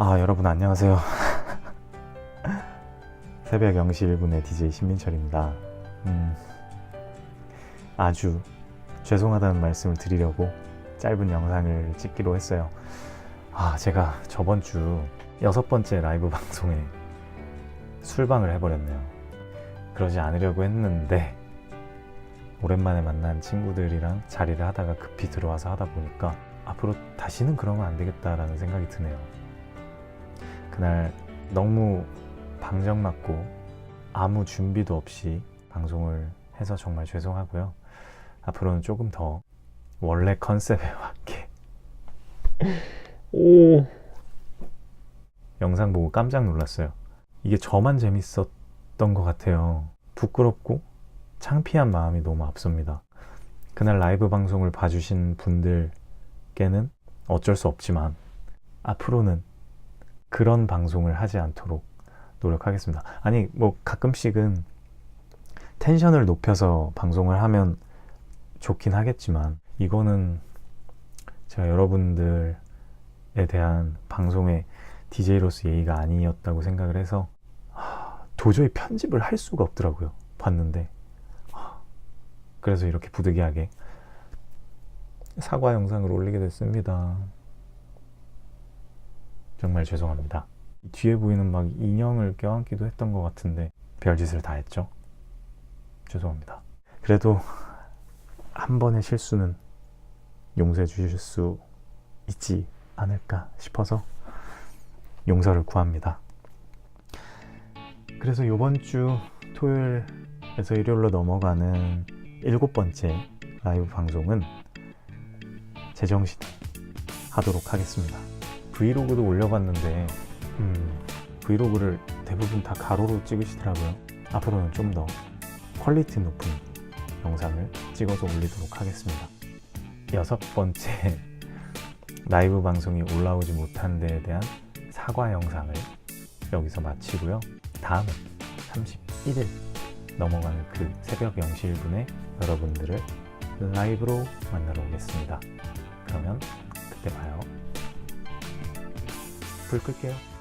아 여러분 안녕하세요. 새벽 0시 1분의 DJ 신민철입니다. 음, 아주 죄송하다는 말씀을 드리려고 짧은 영상을 찍기로 했어요. 아 제가 저번 주 여섯 번째 라이브 방송에 술방을 해버렸네요. 그러지 않으려고 했는데 오랜만에 만난 친구들이랑 자리를 하다가 급히 들어와서 하다 보니까 앞으로 다시는 그러면 안 되겠다라는 생각이 드네요 그날 너무 방정 맞고 아무 준비도 없이 방송을 해서 정말 죄송하고요. 앞으로는 조금 더 원래 컨셉에 맞게 오 영상 보고 깜짝 놀랐어요. 이게 저만 재밌었던 것 같아요. 부끄럽고 창피한 마음이 너무 앞섭니다. 그날 라이브 방송을 봐주신 분들께는 어쩔 수 없지만 앞으로는 그런 방송을 하지 않도록 노력하겠습니다. 아니, 뭐 가끔씩은 텐션을 높여서 방송을 하면 좋긴 하겠지만 이거는 제가 여러분들에 대한 방송의 DJ로서 예의가 아니었다고 생각을 해서 하, 도저히 편집을 할 수가 없더라고요. 봤는데 하, 그래서 이렇게 부득이하게 사과 영상을 올리게 됐습니다. 정말 죄송합니다. 뒤에 보이는 막 인형을 껴안기도 했던 것 같은데 별짓을 다 했죠. 죄송합니다. 그래도 한 번의 실수는 용서해 주실 수 있지 않을까 싶어서 용서를 구합니다. 그래서 이번 주 토요일에서 일요일로 넘어가는 일곱 번째 라이브 방송은 제정신 하도록 하겠습니다. 브이로그도 올려봤는데 음, 브이로그를 대부분 다 가로로 찍으시더라고요. 앞으로는 좀 더 퀄리티 높은 영상을 찍어서 올리도록 하겠습니다. 여섯 번째 라이브 방송이 올라오지 못한 데에 대한 사과 영상을 여기서 마치고요. 다음은 31일 넘어가는 그 새벽 0시 1분에 여러분들을 라이브로 만나러 오겠습니다. 그러면 그때 봐요. 불 끌게요.